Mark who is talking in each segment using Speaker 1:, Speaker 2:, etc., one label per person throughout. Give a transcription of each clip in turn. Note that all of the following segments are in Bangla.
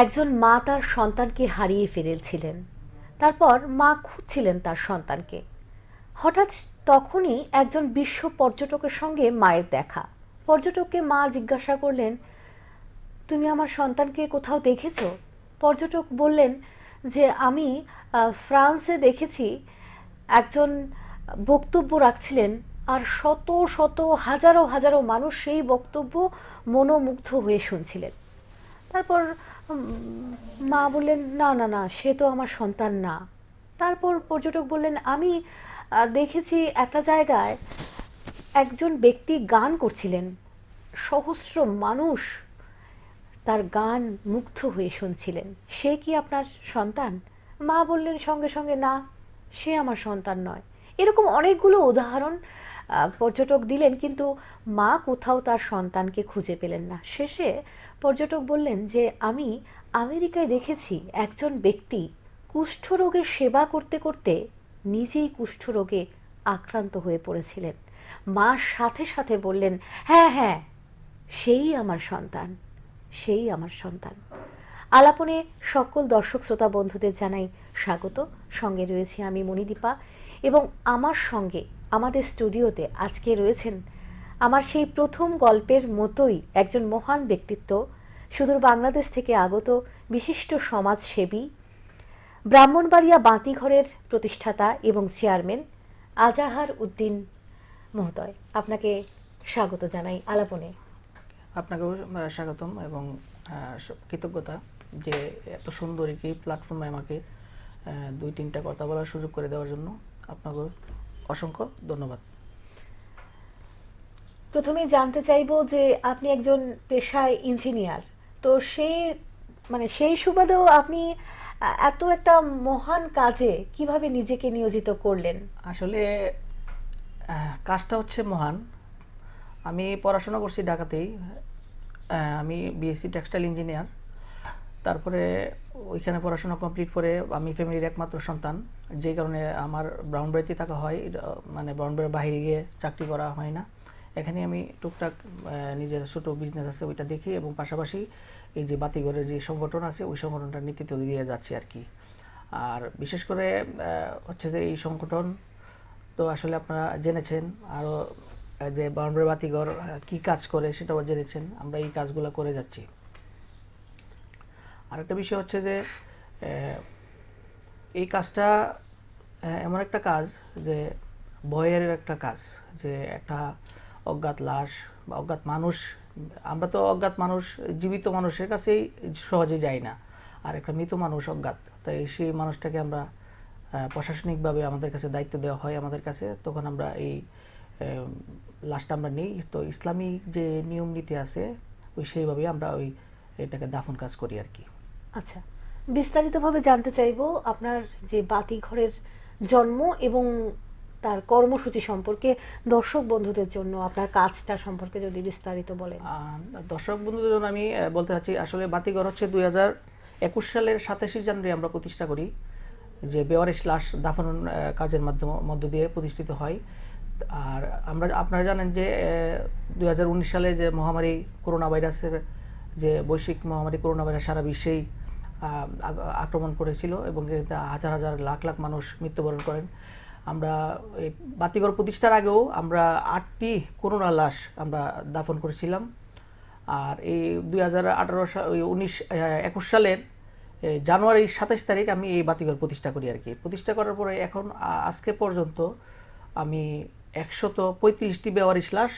Speaker 1: একজন মা তার সন্তানকে হারিয়ে ফেলেছিলেন। তারপর মা খুঁজছিলেন তার সন্তানকে। হঠাৎ তখনই একজন বিশ্ব পর্যটকের সঙ্গে মায়ের দেখা। পর্যটককে মা জিজ্ঞাসা করলেন, তুমি আমার সন্তানকে কোথাও দেখেছ? পর্যটক বললেন যে, আমি ফ্রান্সে দেখেছি। একজন বক্তব্য রাখছিলেন আর শত শত, হাজারো হাজারো মানুষ সেই বক্তব্য মনোমুগ্ধ হয়ে শুনছিলেন। তারপর মা বললেন, না না না, সে তো আমার সন্তান না। তারপর পর্যটক বললেন, আমি দেখেছি একটা জায়গায় একজন ব্যক্তি গান করছিলেন। সহস্র মানুষ তার গান মুগ্ধ হয়ে শুনছিলেন। সে কি আপনার সন্তান? মা বললেন, সঙ্গে সঙ্গে, না, সে আমার সন্তান নয়। এরকম অনেকগুলো উদাহরণ পর্যটক দিলেন, কিন্তু মা কোথাও তার সন্তানকে খুঁজে পেলেন না। শেষে পর্যটক বললেন যে, আমি আমেরিকায় দেখেছি একজন ব্যক্তি কুষ্ঠরোগের সেবা করতে করতে নিজেই কুষ্ঠরোগে আক্রান্ত হয়ে পড়েছিলেন। মা সাথে সাথে বললেন হ্যাঁ হ্যাঁ সেই আমার সন্তান, সেই আমার সন্তান। আলাপনে সকল দর্শক, শ্রোতা, বন্ধুদের জানাই স্বাগত। সঙ্গে রয়েছি আমি মণিদীপা এবং আমার সঙ্গে আমাদের স্টুডিওতে আজকে রয়েছেন আমার সেই প্রথম গল্পের মতোই একজন মহান ব্যক্তিত্ব, সুদূর বাংলাদেশ থেকে আগত বিশিষ্ট সমাজসেবী, ব্রাহ্মণবাড়িয়া বাতিঘরের প্রতিষ্ঠাতা এবং চেয়ারম্যান আজাহার উদ্দিন মহোদয়। আপনাকে স্বাগত জানাই আলাপনে।
Speaker 2: আপনাকেও স্বাগতম এবং কৃতজ্ঞতা যে এত সুন্দর একটি প্ল্যাটফর্মে আমাকে দুই তিনটা কথা বলার সুযোগ করে দেওয়ার জন্য আপনাকে অসংখ্য ধন্যবাদ।
Speaker 1: প্রথমে জানতে চাইব যে আপনি একজন পেশায় ইঞ্জিনিয়ার তো সেই মানে সেই সুবাদেও আপনি এত একটা মহান কাজে কীভাবে নিজেকে নিয়োজিত করলেন?
Speaker 2: আসলে কাজটা হচ্ছে মহান। আমি পড়াশোনা করছি ঢাকাতেই। আমি বিএসসি টেক্সটাইল ইঞ্জিনিয়ার তারপরে ওইখানে পড়াশোনা কমপ্লিট করে আমি ফ্যামিলির একমাত্র সন্তান। যেই কারণে আমার ব্রাউনবাড়িতে থাকা হয়। মানে ব্রাউনবাড়ির বাইরে গিয়ে চাকরি করা হয় না। এখানে আমি টুকটাক নিজের ছোটো বিজনেস আছে ওইটা দেখি এবং পাশাপাশি এই যে বাতিঘরের যে সংগঠন আছে, ওই সংগঠনটার নেতৃত্ব দিয়ে যাচ্ছি আর কি। আর বিশেষ করে হচ্ছে যে এই সংগঠন, তো আসলে আপনারা জেনেছেন আরও যে বাউন্ডারি বাতিঘর কি কাজ করে সেটাও জেনেছেন। আমরা এই কাজগুলো করে যাচ্ছি। আরেকটা বিষয় হচ্ছে যে এই কাজটা এমন একটা কাজ যে ভয়ের একটা কাজ, যে একটা অজ্ঞাত লাশ বা অজ্ঞাত মানুষ, আমরা তো অজ্ঞাত মানুষ, জীবিত মানুষের কাছেই সহজে যাই না। আর একটা মৃত মানুষ অজ্ঞাত, তাই সেই মানুষটাকে আমরা প্রশাসনিকভাবে আমাদের কাছে দায়িত্ব দেওয়া হয় আমাদের কাছে। তখন আমরা এই লাশটা আমরা নিই। তো ইসলামী যে নিয়ম নীতি আছে, ওই সেইভাবে আমরা ওই এটাকে দাফন কাজ করি আর কি।
Speaker 1: আচ্ছা বিস্তারিতভাবে জানতে চাইব আপনার যে বাতি ঘরের জন্ম এবং তার কর্মসূচি সম্পর্কে দর্শক বন্ধুদের জন্য আপনার কাজটা সম্পর্কে যদি বিস্তারিত বলেন।
Speaker 2: দর্শক বন্ধুদের জন্য আমি বলতে চাচ্ছি, আসলে বাতিঘর হচ্ছে দুই হাজার একুশ সালের সাতাশে জানুয়ারি আমরা প্রতিষ্ঠা করি, যে বেওয়ারিশ লাশ দাফন কাজের মাধ্যম, মধ্য দিয়ে প্রতিষ্ঠিত হয়। আর আমরা, আপনারা জানেন যে দুই হাজার উনিশ সালে যে মহামারী করোনা ভাইরাসের যে বৈশ্বিক মহামারী করোনা ভাইরাস সারা বিশ্বেই আক্রমণ করেছিল এবং হাজার হাজার লাখ লাখ মানুষ মৃত্যুবরণ করেন। আমরা এই বাতিঘর প্রতিষ্ঠার আগেও আমরা আটটি করোনা লাশ আমরা দাফন করেছিলাম আর এই দুই হাজার আঠারো উনিশ একুশ সালের জানুয়ারি সাতাশ তারিখ আমি এই বাতিঘর প্রতিষ্ঠা করি আর কি প্রতিষ্ঠা করার পরে এখন আজকে পর্যন্ত আমি একশত পঁয়ত্রিশটি বেওয়ারিশ লাশ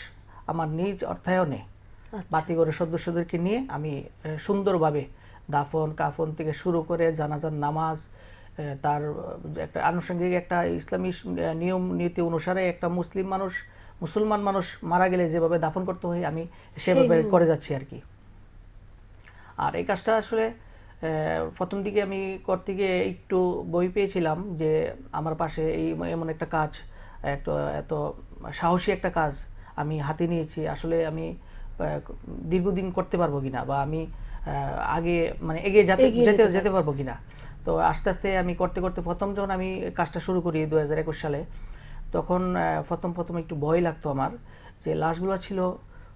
Speaker 2: আমার নিজ অর্থায়নে
Speaker 1: আচ্ছা।
Speaker 2: বাতিঘরের সদস্যদেরকে নিয়ে আমি সুন্দরভাবে দাফন কাফন থেকে শুরু করে জানাজার নামাজ তার একটা আনুষঙ্গিক একটা ইসলামী নিয়ম নীতি অনুসারে একটা মুসলিম মানুষ মুসলমান মানুষ মারা গেলে যেভাবে দাফন করতে হয় আমি সেভাবে করে যাচ্ছি আর কি। আর এই কাজটা আসলে প্রথম দিকে আমি করতে গিয়ে একটু বই পেয়েছিলাম যে আমার পাশে এই এমন একটা কাজ একটা এত সাহসী একটা কাজ আমি হাতে নিয়েছি। আসলে আমি দীর্ঘদিন করতে পারব কিনা বা আমি আহ, আগে মানে এগিয়ে
Speaker 1: এগিয়ে
Speaker 2: যেতে
Speaker 1: যেতে
Speaker 2: যেতে পারব কিনা। তো আস্তে আস্তে আমি করতে করতে প্রথম যখন আমি কাজটা শুরু করি দু একুশ সালে তখন প্রথম প্রথম একটু ভয় লাগতো আমার যে লাশগুলো ছিল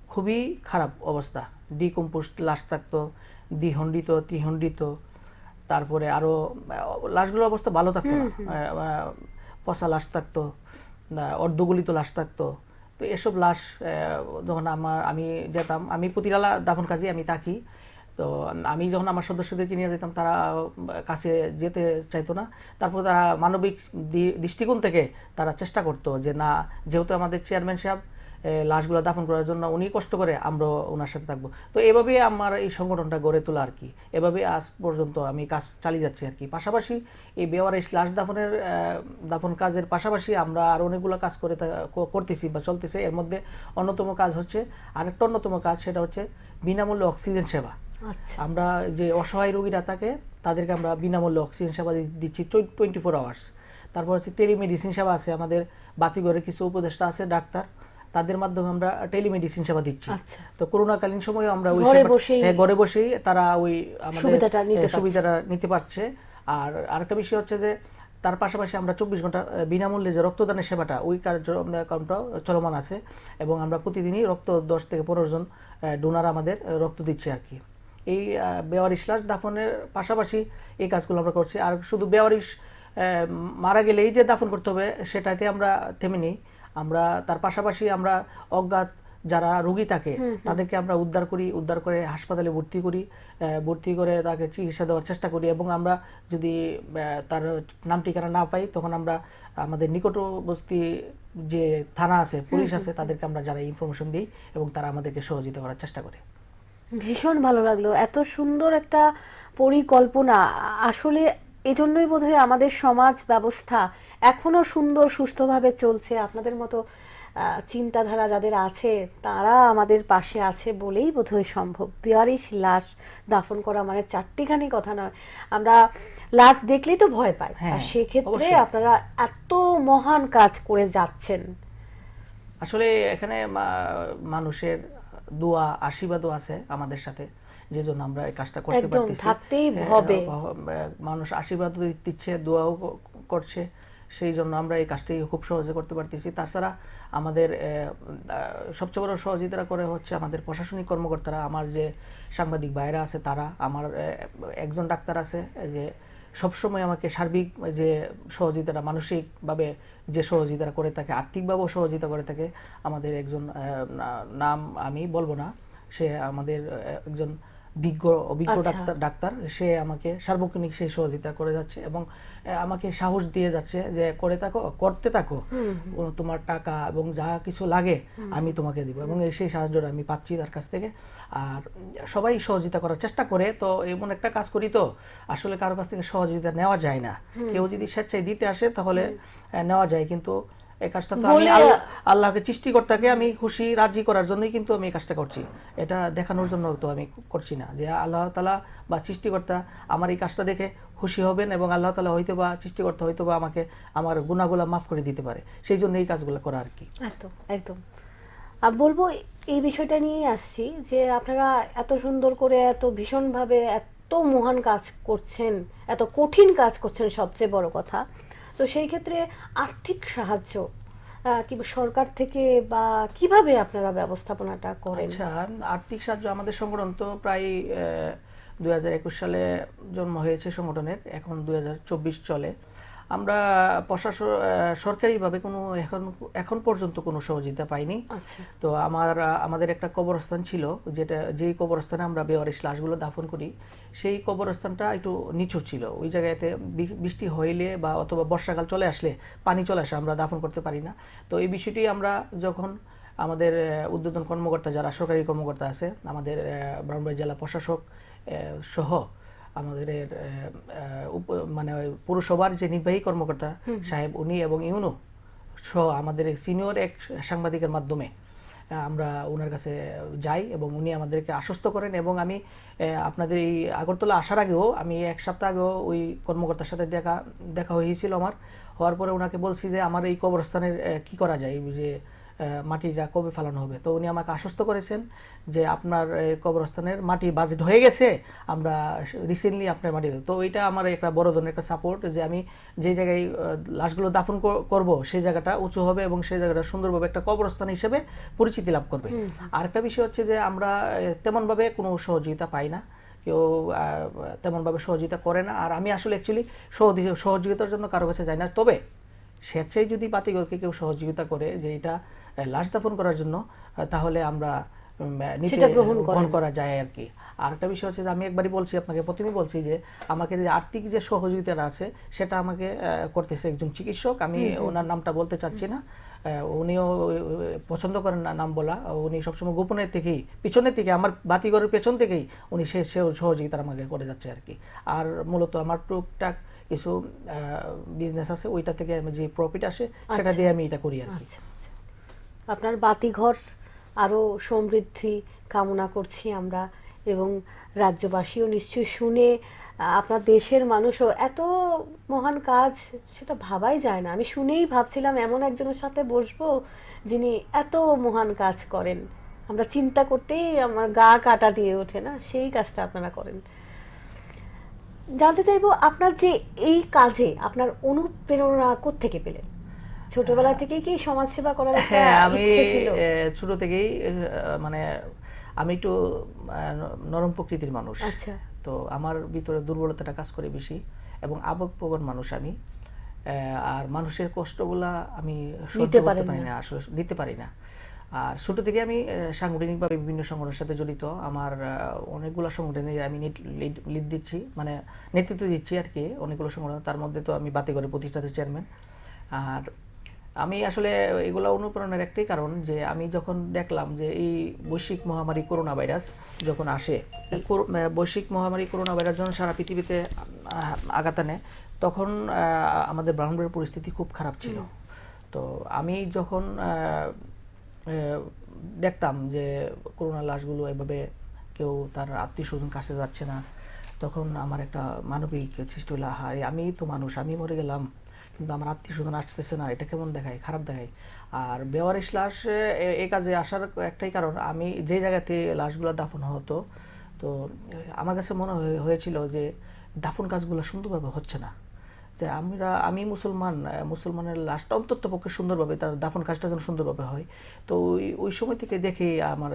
Speaker 2: খুবই খারাপ অবস্থা। ডিকম্পোস্ট লাশ থাকতো দ্বিখণ্ডিত ত্রিখণ্ডিত তারপরে আরও আহ, লাশগুলোর অবস্থা ভালো থাকতো না। পচা লাশ থাকতো অর্ধগলিত লাশ থাকতো। তো এসব লাশ যখন আমার আমি যেতাম আমি প্রতিরালা দাফন কাজে আমি থাকি। তো আমি যখন আমার সদস্যদেরকে নিয়ে যেতাম, তারা কাছে যেতে চাইতো না। তারপর তারা মানবিক দৃষ্টিকোণ থেকে তারা চেষ্টা করতো যে, না, যেহেতু আমাদের চেয়ারম্যান সাহেব লাশগুলো দাফন করার জন্য উনি কষ্ট করে, আমরা ওনার সাথে থাকব। তো এভাবে আমার এই সংগঠনটা গড়ে তোলা আর কি। এভাবে আজ পর্যন্ত আমি কাজ চালিয়ে যাচ্ছি আর কি। পাশাপাশি এই বেওয়ারিশ লাশ দাফনের দাফন কাজের পাশাপাশি আমরা আর অনেকগুলো কাজ করে করতেছি বা চলতেছে। এর মধ্যে অন্যতম কাজ হচ্ছে, আরেকটা অন্যতম কাজ, সেটা হচ্ছে বিনামূল্যে অক্সিজেন সেবা। আমরা যে অসহায় রোগীরা থাকে তাদেরকে আমরা বিনামূল্যে অক্সিজেন সেবা দিচ্ছি টোয়েন্টি ফোর আওয়ার্স তারপর হচ্ছে টেলিমেডিসিন সেবা আছে আমাদের বাতিঘরের কিছু উপদেষ্টা আছে ডাক্তার। তাদের মাধ্যমে আমরা টেলিমেডিসিন সেবা দিচ্ছি।
Speaker 1: আচ্ছা।
Speaker 2: তো করোনাকালীন সময়ে আমরা ওই
Speaker 1: ঘরে বসেই-
Speaker 2: হ্যাঁ, বসেই তারা ওই আমাদের
Speaker 1: সুবিধাটা নিতে
Speaker 2: হ্যাঁ,
Speaker 1: পারছে।
Speaker 2: সুবিধাটা নিতে পারছে। আর আরেকটা বিষয় হচ্ছে যে তার পাশাপাশি আমরা চব্বিশ ঘণ্টা বিনামূল্যে যে রক্তদানের সেবাটা ওই কার্যক্রমটাও চলমান আছে। এবং আমরা প্রতিদিনই রক্ত দশ থেকে পনেরো জন ডোনার আমাদের রক্ত দিচ্ছে আর কি। এই বেওয়ারিশ লাশ দাফনের পাশাপাশি এই কাজগুলো আমরা করছি। আর শুধু বেওয়ারিশ মারা গেলেই যে দাফন করতে হবে সেটাতে আমরা থেমে নেই। আমরা তার পাশাপাশি আমরা অজ্ঞাত যারা রোগী থাকে তাদেরকে আমরা উদ্ধার করি উদ্ধার করে হাসপাতালে ভর্তি করি ভর্তি করে তাকে চিকিৎসা দেওয়ার চেষ্টা করি এবং আমরা যদি তার নাম ঠিকানা না পাই তখন আমরা আমাদের নিকটবর্তী যে থানা আছে পুলিশ আছে তাদেরকে আমরা যারা ইনফরমেশন দিই এবং তারা আমাদেরকে সহযোগিতা করার চেষ্টা করে।
Speaker 1: ভীষণ ভালো লাগল। এত সুন্দর একটা পরিকল্পনা। আসলে এজন্যই বোধহয় আমাদের সমাজ ব্যবস্থা এখনও সুন্দর সুস্থভাবে চলছে। আপনাদের মতো চিন্তাধারা যাদের আছে তারা আমাদের পাশে আছে বলেই বোধহয় সম্ভব। বিয়ারিশ লাশ দাফন করা মানে চারটিখানি কথা নয়। আমরা লাশ দেখলেই তো ভয় পাই।
Speaker 2: হ্যাঁ,
Speaker 1: আর সেক্ষেত্রে আপনারা এত মহান কাজ করে যাচ্ছেন।
Speaker 2: আসলে এখানে মানুষের দোয়া আশীর্বাদও আছে আমাদের সাথে। যে জন্য আমরা এই কাজটা করতে পারতেছি। হ্যাঁ,
Speaker 1: হবে।
Speaker 2: মানুষ আশীর্বাদ দিচ্ছে দোয়াও করছে। সেই জন্য আমরা এই কাজটি খুব সহজে করতে পারতেছি। তাছাড়া আমাদের সবচেয়ে বড় সহযোগিতা করে হচ্ছে আমাদের প্রশাসনিক কর্মকর্তারা আমার যে সাংবাদিক ভাইরা আছে তারা আমার একজন ডাক্তার আছে যে সবসময় আমাকে সার্বিক যে সহযোগিতাটা, মানসিকভাবে যে সহযোগিতা করে থাকে, আর্থিকভাবেও সহযোগিতা করে থাকে, আমাদের একজন নাম আমি বলব না, সে আমাদের একজন বিজ্ঞ অভিজ্ঞ
Speaker 1: আচ্ছা।
Speaker 2: ডাক্তার ডাক্তার সে আমাকে সার্বক্ষণিক সেই সহযোগিতা করে যাচ্ছে এবং আমাকে সাহস দিয়ে যাচ্ছে যে করে থাকো করতে থাকো। তোমার টাকা এবং যা কিছু লাগে আমি তোমাকে দিব এবং সেই সাহায্যটা আমি পাচ্ছি তার কাছ থেকে। আর সবাই সহযোগিতা করার চেষ্টা করে তো এমন একটা কাজ করি তো আসলে কারও কাছ থেকে সহযোগিতা নেওয়া যায় না। কেউ যদি স্বেচ্ছায় দিতে আসে তাহলে নেওয়া যায়। কিন্তু এই কাজটা তো আমি আল্লাহকে সৃষ্টিকর্তাকে আমি খুশি রাজি করার জন্যই কিন্তু আমি এই কাজটা করছি। এটা দেখানোর জন্য তো আমি করছি না যে আল্লাহ তালা বা সৃষ্টিকর্তা আমার এই কাজটা দেখে খুশি হবেন এবং আল্লাহ তালা হয়তো বা সৃষ্টিকর্তা হয়তো বা আমাকে আমার গুণাগুলা মাফ করে দিতে পারে। সেই জন্য এই কাজগুলো করা আর কি।
Speaker 1: একদম একদম। আর বলব এই বিষয়টা নিয়েই আসছি যে আপনারা এত সুন্দর করে এত ভীষণভাবে এত মহান কাজ করছেন এত কঠিন কাজ করছেন সবচেয়ে বড় কথা। তো সেই ক্ষেত্রে আর্থিক সাহায্য কিংবা সরকার থেকে বা কীভাবে আপনারা ব্যবস্থাপনাটা করেন?
Speaker 2: আচ্ছা আর্থিক সাহায্য আমাদের সংগঠন তো প্রায় দু হাজার একুশ সালে জন্ম হয়েছে সংগঠনের, এখন দু হাজার চব্বিশ চলে। আমরা প্রশাসন সরকারিভাবে কোনো এখন এখন পর্যন্ত কোনো সহযোগিতা পাইনি।
Speaker 1: আচ্ছা।
Speaker 2: তো আমার আমাদের একটা কবরস্থান ছিল যেটা যেই কবরস্থানে আমরা বেওয়ারিশ লাশগুলো দাফন করি সেই কবরস্থানটা একটু নিচু ছিল। ওই জায়গাতে বৃষ্টি হইলে বা অথবা বর্ষাকাল চলে আসলে পানি চলে আসে আমরা দাফন করতে পারি না। তো এই বিষয়টি আমরা যখন আমাদের উদ্বোধন কর্মকর্তা যারা সরকারি কর্মকর্তা আছে আমাদের ব্রাহ্মণবাড়ি জেলা প্রশাসক সহ আমাদের মানে পুরসভার যে নির্বাহী কর্মকর্তা সাহেব উনি এবং ইউনো সহ আমাদের সিনিয়র এক সাংবাদিকের মাধ্যমে আমরা ওনার কাছে যাই এবং উনি আমাদেরকে আশ্বস্ত করেন এবং আমি আপনাদের এই আগরতলা আসার আগেও আমি এক সপ্তাহ আগেও ওই কর্মকর্তার সাথে দেখা দেখা হয়েছিল আমার। হওয়ার পরে ওনাকে বলছি যে আমার এই কবরস্থানের কি করা যায়? যে মাটিটা কবে ফেলানো হবে। তো উনি আমাকে আশ্বস্ত করেছেন যে আপনার কবরস্থানের মাটি বাজেট হয়ে গেছে আমরা রিসেন্টলি আপনার মাটি তো এটা আমার একটা বড় ধরনের একটা সাপোর্ট যে আমি যে জায়গায় লাশগুলো দাফন করব সেই জায়গাটা উঁচু হবে এবং সেই জায়গাটা সুন্দরভাবে একটা কবরস্থান হিসেবে পরিচিতি লাভ করবে। আর একটা বিষয় হচ্ছে যে আমরা তেমনভাবে কোনো সহযোগিতা পাই না। কেউ তেমনভাবে সহযোগিতা করে না। আর আমি আসলে অ্যাকচুয়ালি সহযোগিতার জন্য কারও কাছে যাই না। তবে স্বেচ্ছায় যদি বাতিঘরকে কেউ সহযোগিতা করে যে এটা লাশ দাফন করার জন্য তাহলে আমরা নিতে
Speaker 1: গ্রহণ
Speaker 2: করা যায় আর কি। আর একটা বিষয় হচ্ছে যে আমি একবারই বলছি আপনাকে প্রথমেই বলছি যে আমাকে যে আর্থিক যে সহযোগিতাটা আছে সেটা আমাকে করতেছে একজন চিকিৎসক। আমি ওনার নামটা বলতে চাচ্ছি না। উনিও পছন্দ করেন না নাম বলা। উনি সবসময় গোপনের থেকেই পিছনের থেকে আমার বাতিঘরের পেছন থেকেই উনি সে সহযোগিতা আমাকে করে যাচ্ছে আর কি। আর মূলত আমার টুকটাক কিছু বিজনেস আছে ওইটা থেকে আমি যে প্রফিট আসে সেটা দিয়ে আমি এটা করি আর কি।
Speaker 1: আচ্ছা আচ্ছা। আপনার বাতিঘর আরও সমৃদ্ধি কামনা করছি আমরা এবং রাজ্যবাসীও নিশ্চয়ই শুনে, আপনার দেশের মানুষও এত মহান কাজ সেটা ভাবাই যায় না। আমি শুনেই ভাবছিলাম এমন একজনের সাথে বসবো যিনি এত মহান কাজ করেন। আমরা চিন্তা করতেই আমার গা কাটা দিয়ে ওঠে না, সেই কাজটা আপনারা করেন। জানতে চাইব আপনার যে এই কাজে আপনার অনুপ্রেরণা থেকে পেলেন? ছোটবেলা থেকেই কি সমাজ সেবা করার একটা
Speaker 2: হ্যাঁ আমি
Speaker 1: ইচ্ছে
Speaker 2: ছোট থেকেই মানে আমি একটু নরম প্রকৃতির মানুষ।
Speaker 1: আচ্ছা।
Speaker 2: তো আমার ভিতরে দুর্বলতাটা কাজ করে বেশি এবং আবেগপ্রবণ মানুষ আমি। আর মানুষের কষ্টগুলা আমি সহ্য
Speaker 1: নিতে
Speaker 2: করতে পারি
Speaker 1: না।
Speaker 2: আসলে নিতে পারি না। আর ছোট থেকে আমি সাংগঠনিকভাবে বিভিন্ন সংগঠনের সাথে জড়িত। আমার অনেকগুলো সংগঠনে আমি লিড দিচ্ছি মানে নেতৃত্ব দিচ্ছি আর কি অনেকগুলো সংগঠন। তার মধ্যে তো আমি বাতিঘরের প্রতিষ্ঠাতা চেয়ারম্যান আর আমি আসলে এগুলো অনুপ্রেরণার একটাই কারণ যে আমি যখন দেখলাম যে এই বৈশ্বিক মহামারী করোনা ভাইরাস যখন আসে বৈশ্বিক মহামারী করোনা ভাইরাস যখন সারা পৃথিবীতে আঘাত আনে তখন আমাদের ব্রাহ্মণের পরিস্থিতি খুব খারাপ ছিল। তো আমি যখন দেখতাম যে করোনা লাশগুলো এভাবে কেউ তার আত্মীয় স্বজন কাছে যাচ্ছে না তখন আমার একটা মানবিক সৃষ্টি হলো হায় আমি তো মানুষ আমি মরে গেলাম। কিন্তু আমার আত্মীয় স্বজন আসতেছে না, এটা কেমন দেখায়? খারাপ দেখায়। আর বেওয়ারিশ লাশ এই কাজে আসার একটাই কারণ, আমি যে জায়গাতে লাশগুলো দাফন হতো, তো আমার কাছে মনে হয়ে- হয়েছিল যে দাফন কাজগুলো সুন্দরভাবে হচ্ছে না। যে আমরা আমি মুসলমান মুসলমানের লাশটা অন্তত পক্ষে সুন্দরভাবে তার দাফন কাজটা যেন সুন্দরভাবে হয়। তো ওই ওই সময় থেকে দেখে আমার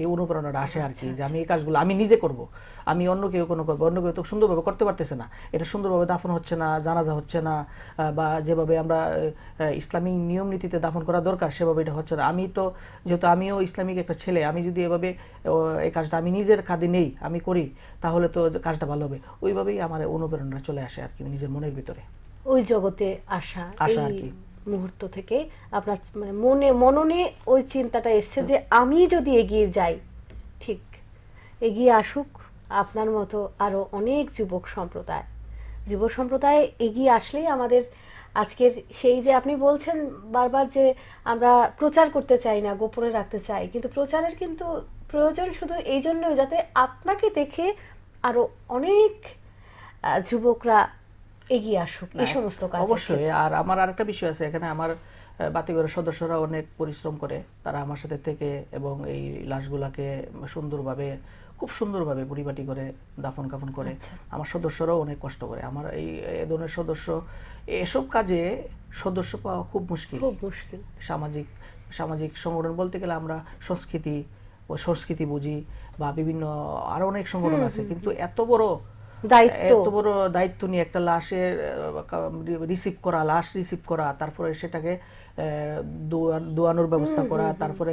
Speaker 2: এই অনুপ্রেরণাটা আসে আর কি যে আমি এই কাজগুলো আমি নিজে করব। আমি অন্য কেউ কোনো করব অন্য কেউ তো সুন্দরভাবে করতে পারতেছে না। এটা সুন্দরভাবে দাফন হচ্ছে না জানাজা হচ্ছে না বা যেভাবে আমরা ইসলামিক নিয়ম নীতিতে দাফন করা দরকার সেভাবে এটা হচ্ছে না। আমি তো যেহেতু আমিও ইসলামিক একটা ছেলে আমি যদি এভাবে এই কাজটা আমি নিজের কাঁধে নেই আমি করি তাহলে তো কাজটা ভালো হবে। ওইভাবেই আমার অনুপ্রেরণা চলে আসে আর কি নিজের মনের ভিতরে
Speaker 1: ওই জগতে আসা
Speaker 2: আসা আর কি।
Speaker 1: মুহূর্ত থেকে আপনার মানে মনে মননে ওই চিন্তাটা এসছে যে আমি যদি এগিয়ে যাই ঠিক এগিয়ে আসুক আপনার মতো আরও অনেক যুবক সম্প্রদায় যুব সম্প্রদায় এগিয়ে আসলেই আমাদের আজকের সেই যে আপনি বলছেন বারবার যে আমরা প্রচার করতে চাই না গোপনে রাখতে চাই কিন্তু প্রচারের কিন্তু প্রয়োজন শুধু এই জন্যই যাতে আপনাকে দেখে আরও অনেক যুবকরা এগিয়ে আসুক এই সমস্ত কাজ
Speaker 2: অবশ্যই। আর আমার আরেকটা বিষয় আছে এখানে আমার বাতিঘরের সদস্যরা অনেক পরিশ্রম করে তারা আমার সাথে থেকে এবং এই লাশগুলাকে সুন্দরভাবে খুব সুন্দরভাবে পরিপাটি করে দাফন কাফন করে
Speaker 1: আচ্ছা।
Speaker 2: আমার সদস্যরাও অনেক কষ্ট করে। আমার এই ধরনের সদস্য এসব কাজে সদস্য পাওয়া খুব মুশকিল।
Speaker 1: খুব মুশকিল।
Speaker 2: সামাজিক সামাজিক সংগঠন বলতে গেলে আমরা সংস্কৃতি ও সংস্কৃতি বুঝি বা বিভিন্ন আরও অনেক সংগঠন আছে কিন্তু এত বড় এত বড় দায়িত্ব নিয়ে একটা লাশের রিসিভ করা লাশ রিসিভ করা তারপরে সেটাকে দোয়ানোর ব্যবস্থা করা তারপরে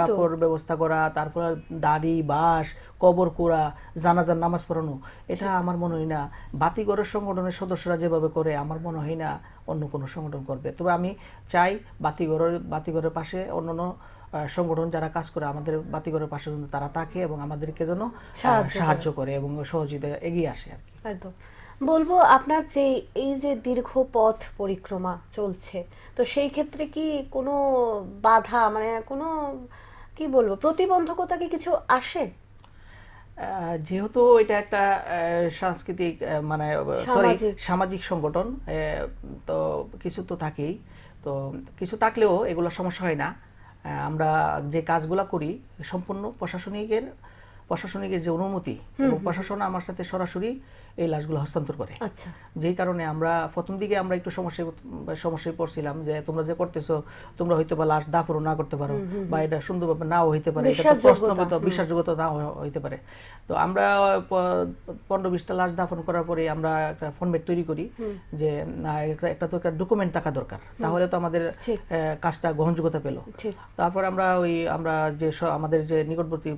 Speaker 2: কাপড় ব্যবস্থা করা তারপরে দাড়ি বাঁশ কবর করা জানাজার নামাজ পড়ানো এটা আমার মনে হয় না। বাতিঘরের সংগঠনের সদস্যরা যেভাবে করে আমার মনে হয় না অন্য কোনো সংগঠন করবে। তবে আমি চাই বাতিঘরের বাতিঘরের পাশে অন্য সংগঠন যারা কাজ করে আমাদের বাতিঘরের পাশে তারা থাকে এবং আমাদেরকে যেন
Speaker 1: সাহায্য করে।
Speaker 2: এবং সহযোগিতা এগিয়ে আসে আর কি
Speaker 1: একদম বলব আপনার যে এই যে দীর্ঘ পথ পরিক্রমা চলছে তো সেই ক্ষেত্রে কি কোনো বাধা মানে কোনো কি বলব প্রতিবন্ধকতা কি কিছু আসে
Speaker 2: যেহেতু এটা একটা সাংস্কৃতিক মানে সরি
Speaker 1: সামাজিক।
Speaker 2: সংগঠন তো কিছু তো থাকেই তো কিছু থাকলেও এগুলো সমস্যা হয় না আমরা যে কাজগুলো করি সম্পূর্ণ প্রশাসনিকের প্রশাসনিকের যে অনুমতি এবং প্রশাসন আমার সাথে সরাসরি এই লাশগুলো হস্তান্তর করে।
Speaker 1: আচ্ছা।
Speaker 2: যেই কারণে আমরা প্রথম দিকে আমরা একটু সমস্যায় সমস্যায় পড়ছিলাম যে তোমরা যে করতেছো তোমরা হয়তো বা লাশ দাফনও না করতে পারো বা এটা সুন্দরভাবে নাও হইতে পারে এটা তো
Speaker 1: বিশ্বাসযোগ্যতা,
Speaker 2: নাও হইতে পারে। তো আমরা পনেরো বিশটা লাশ দাফন করার পরে আমরা একটা ফর্মেট তৈরি করি যে না একটা- তো একটা ডকুমেন্ট থাকা দরকার। তাহলে তো আমাদের কাজটা গ্রহণযোগ্যতা পেল। তারপর আমরা ওই আমরা যে আমাদের যে নিকটবর্তী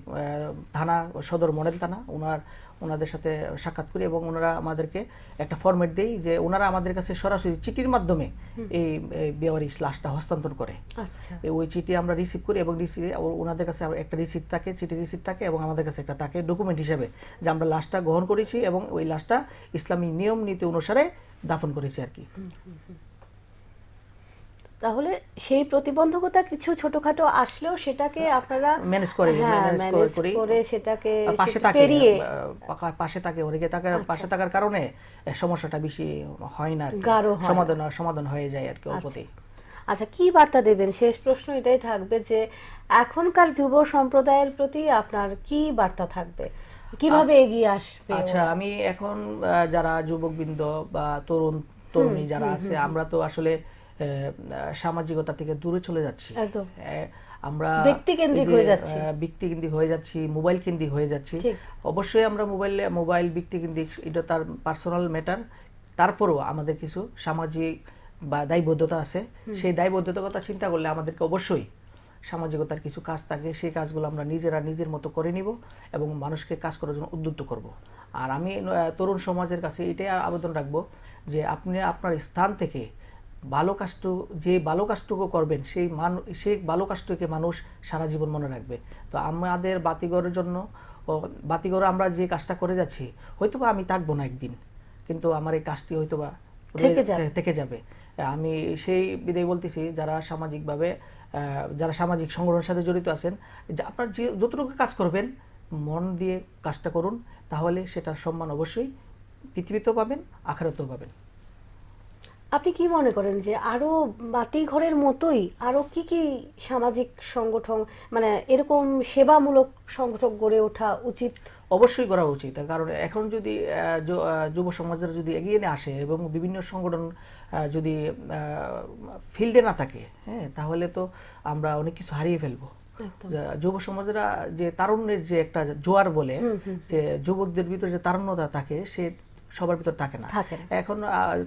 Speaker 2: থানা সদর মডেল থানা ওনার ওনাদের সাথে সাক্ষাৎ করি এবং ওনারা আমাদেরকে একটা ফরম্যাট দেই যে ওনারা আমাদের কাছে সরাসরি চিঠির মাধ্যমে এই বেওয়ারিশ লাশটা হস্তান্তর করে।
Speaker 1: আচ্ছা।
Speaker 2: ওই চিঠি আমরা রিসিভ করি এবং রিসিভ ওনাদের কাছে একটা রিসিপ্ট থাকে চিঠি রিসিপ্ট থাকে এবং আমাদের কাছে একটা থাকে ডকুমেন্ট হিসেবে যে আমরা লাশটা গ্রহণ করেছি এবং ওই লাশটা ইসলামী নিয়ম নীতি অনুসারে দাফন করেছি আর কি।
Speaker 1: তাহলে সেই প্রতিবন্ধকতা কিছু ছোটখাটো আসলেও সেটাকে আপনারা
Speaker 2: ম্যানেজ করে
Speaker 1: হ্যাঁ,
Speaker 2: ম্যানেজ করে
Speaker 1: সেটাকে
Speaker 2: পাশে থাকে পাশে থাকে অনেকে থাকে পাশে থাকার কারণে সমস্যাটা বেশি হয় না
Speaker 1: হয়।
Speaker 2: সমাধান সমাধান হয়ে যায় আর কি অল্পতেই।
Speaker 1: আচ্ছা কি বার্তা দেবেন? শেষ প্রশ্ন এটাই থাকবে যে এখনকার যুব সম্প্রদায়ের প্রতি আপনার কি বার্তা থাকবে? কীভাবে এগিয়ে আসবে?
Speaker 2: আচ্ছা আমি এখন যারা যুবকবৃন্দ বা তরুণ তরুণী যারা আছে আমরা তো আসলে সামাজিকতা থেকে দূরে চলে যাচ্ছি। আমরা
Speaker 1: ব্যক্তিকেন্দ্রিক হয়ে যাচ্ছি।
Speaker 2: ব্যক্তিকেন্দ্রিক হয়ে যাচ্ছি মোবাইল কেন্দ্রিক হয়ে যাচ্ছি। অবশ্যই আমরা মোবাইলে মোবাইল ব্যক্তিকেন্দ্রিক এটা তার পার্সোনাল ম্যাটার। তারপরেও আমাদের কিছু সামাজিক বা দায়বদ্ধতা আছে। সেই দায়বদ্ধতার কথা চিন্তা করলে আমাদেরকে অবশ্যই সামাজিকতার কিছু কাজ থাকে সেই কাজগুলো আমরা নিজেরা নিজের মতো করে নিব এবং মানুষকে কাজ করার জন্য উদ্বুদ্ধ করব। আর আমি তরুণ সমাজের কাছে এটাই আবেদন রাখব যে আপনি আপনার স্থান থেকে ভালো কাজটু যে ভালো কাজটুকু করবেন সেই মান সেই ভালো কাজটুকে মানুষ সারা জীবন মনে রাখবে। তো আমাদের বাতিগরের জন্য ও বাতিগর আমরা যে কাজটা করে যাচ্ছি হয়তো বা আমি থাকব না একদিন কিন্তু আমার এই কাজটি হয়তো বা
Speaker 1: থেকে যাবে।
Speaker 2: আমি সেই বিদায় বলতেছি যারা সামাজিকভাবে যারা সামাজিক সংগঠনের সাথে জড়িত আছেন যে আপনার যে যতটুকু কাজ করবেন মন দিয়ে কাজটা করুন তাহলে সেটার সম্মান অবশ্যই পৃথিবীতেও পাবেন আখারাতেও পাবেন।
Speaker 1: আপনি কি মনে করেন যে আরও বাতিঘরের মতোই আরও কি কি সামাজিক সংগঠন মানে এরকম সেবামূলক সংগঠন গড়ে ওঠা উচিত?
Speaker 2: অবশ্যই করা উচিত। কারণ এখন যদি যুব সমাজের যদি এগিয়ে না আসে এবং বিভিন্ন সংগঠন যদি ফিল্ডে না থাকে হ্যাঁ তাহলে তো আমরা অনেক কিছু হারিয়ে ফেলব। যুব সমাজেরা যে তারুণ্যের যে একটা জোয়ার বলে যে যুবকদের ভিতরে যে তারুণ্যতা থাকে সে সবার ভিতর থাকে না। এখন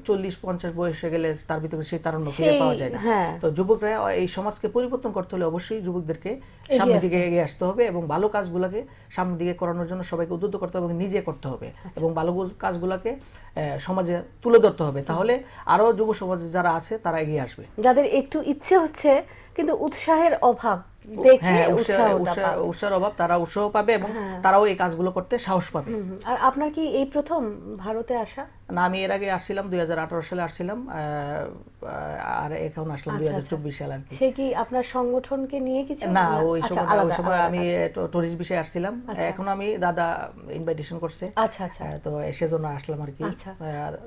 Speaker 2: চল্লিশ পঞ্চাশ বয়সে গেলে তার ভিতরে সেই তারুণ্য ফিরে পাওয়া যায় না।
Speaker 1: হ্যাঁ।
Speaker 2: তো যুবকরা এই সমাজকে পরিবর্তন করতে হলে অবশ্যই যুবকদেরকে সামনের দিকে এগিয়ে আসতে হবে এবং ভালো কাজগুলোকে সামনের দিকে করানোর জন্য সবাইকে উদ্বুদ্ধ করতে হবে এবং নিজে করতে হবে এবং ভালো কাজগুলোকে সমাজে তুলে ধরতে হবে। তাহলে আরও যুব সমাজে যারা আছে তারা এগিয়ে আসবে।
Speaker 1: যাদের একটু ইচ্ছে হচ্ছে কিন্তু উৎসাহের অভাব দেখে
Speaker 2: হ্যাঁ উৎসাহ
Speaker 1: উৎসাহটা
Speaker 2: উৎসাহের অভাব তারা উৎসাহ পাবে এবং তারাও এই কাজগুলো করতে সাহস পাবে।
Speaker 1: আর আপনার কি এই প্রথম ভারতে আসা?
Speaker 2: না আমি এর আগে আসছিলাম দুই হাজার আঠারো সালে আসছিলাম আর এখন আসলাম দুই সাল আর কি।
Speaker 1: সে কি আপনার সংগঠনকে নিয়ে কিছু
Speaker 2: না ওই
Speaker 1: আচ্ছা,
Speaker 2: সময় ওই সময় আমি টুরিস্ট বিষয়ে আসছিলাম। এখন আমি দাদা ইনভাইটেশন করছে।
Speaker 1: আচ্ছা আচ্ছা।
Speaker 2: তো সেজন্য আসলাম আর কি।
Speaker 1: আচ্ছা।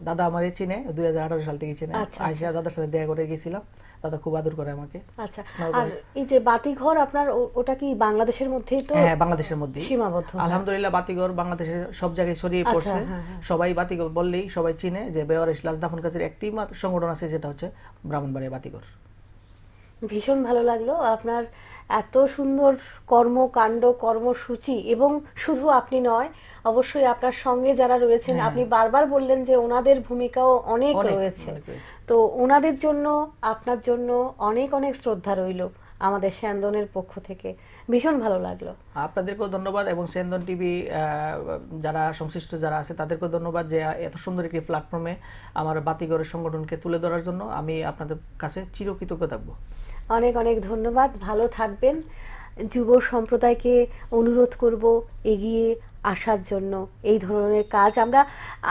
Speaker 2: দাদা আমার চিনে দুই সাল থেকে চিনে।
Speaker 1: আচ্ছা,
Speaker 2: আইসা দাদার সাথে দেখা করে গেছিলাম। দাদা খুব আদর করে আমাকে।
Speaker 1: আচ্ছা। আর এই যে বাতিঘর আপনার ওটা কি বাংলাদেশের মধ্যেই তো?
Speaker 2: হ্যাঁ বাংলাদেশের মধ্যে
Speaker 1: সীমাবদ্ধ
Speaker 2: আলহামদুলিল্লাহ বাতিঘর বাংলাদেশের সব জায়গায় ছড়িয়ে
Speaker 1: আচ্ছা,
Speaker 2: পড়ছে।
Speaker 1: হ্যাঁ, হ্যাঁ।
Speaker 2: সবাই বাতিঘর বললেই সবাই চিনে যে বেওয়ার ইসলাস দাফন কাছের একটি মাত্র সংগঠন আছে যেটা হচ্ছে ব্রাহ্মণবাড়িয়া বাতিঘর।
Speaker 1: ভীষণ ভালো লাগল আপনার এত সুন্দর কর্মকাণ্ড কর্মসূচি এবং শুধু আপনি নয় অবশ্যই আপনার সঙ্গে যারা রয়েছেন আপনি বারবার বললেন যে ওনাদের ভূমিকাও অনেক
Speaker 2: অনেক,
Speaker 1: রয়েছে।
Speaker 2: অনেক রয়েছে।
Speaker 1: তো ওনাদের জন্য আপনার জন্য অনেক অনেক শ্রদ্ধা রইল আমাদের স্যান্দনের পক্ষ থেকে। ভীষণ ভালো লাগল।
Speaker 2: আপনাদেরকেও ধন্যবাদ এবং সেন্দন টিভি যারা সংশ্লিষ্ট যারা আছে তাদেরকেও ধন্যবাদ যে এত সুন্দর একটি প্ল্যাটফর্মে আমার বাতিঘরের সংগঠনকে তুলে ধরার জন্য আমি আপনাদের কাছে চিরকৃতজ্ঞ থাকব।
Speaker 1: অনেক অনেক ধন্যবাদ। ভালো থাকবেন। যুব সম্প্রদায়কে অনুরোধ করব এগিয়ে আসার জন্য এই ধরনের কাজ। আমরা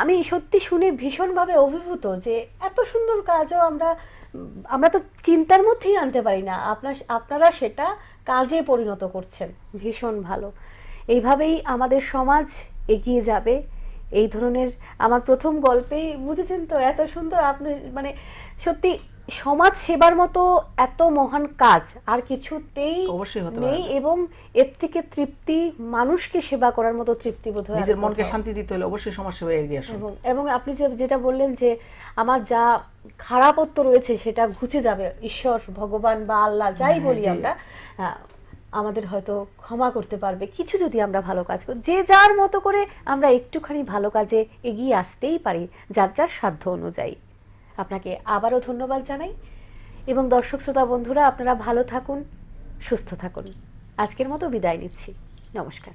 Speaker 1: আমি সত্যি শুনে ভীষণভাবে অভিভূত যে এত সুন্দর কাজও আমরা আমরা তো চিন্তার মধ্যেই আনতে পারি না। আপনার আপনারা সেটা কাজে পরিণত করছেন। ভীষণ ভালো। এইভাবেই আমাদের সমাজ এগিয়ে যাবে। এই ধরনের আমার প্রথম গল্পে বুঝেছেন তো এত সুন্দর আপনি মানে সত্যি সমাজ সেবার মতো এত মহান কাজ আর কিছুতেই নেই এবং এর থেকে তৃপ্তি মানুষকে সেবা করার মতো তৃপ্তি বোধ হয়
Speaker 2: নিজের মনকে শান্তি দিতে হলে অবশ্যই সমাজ সেবায় এগিয়ে আসুন।
Speaker 1: এবং এবং আপনি যে যেটা বললেন যে আমার যা খারাপত্ব রয়েছে সেটা ঘুচে যাবে ঈশ্বর ভগবান বা আল্লাহ যাই
Speaker 2: হ্যাঁ,
Speaker 1: বলি আমরা আমাদের হয়তো ক্ষমা করতে পারবে। কিছু যদি আমরা ভালো কাজ করি, যে যার মতো করে আমরা একটুখানি ভালো কাজে এগিয়ে আসতেই পারি, যার যার সাধ্য অনুযায়ী। আপনাকে আবারও ধন্যবাদ জানাই। এবং দর্শক শ্রোতা বন্ধুরা, আপনারা ভালো থাকুন, সুস্থ থাকুন। আজকের মতো বিদায় নিচ্ছি। নমস্কার।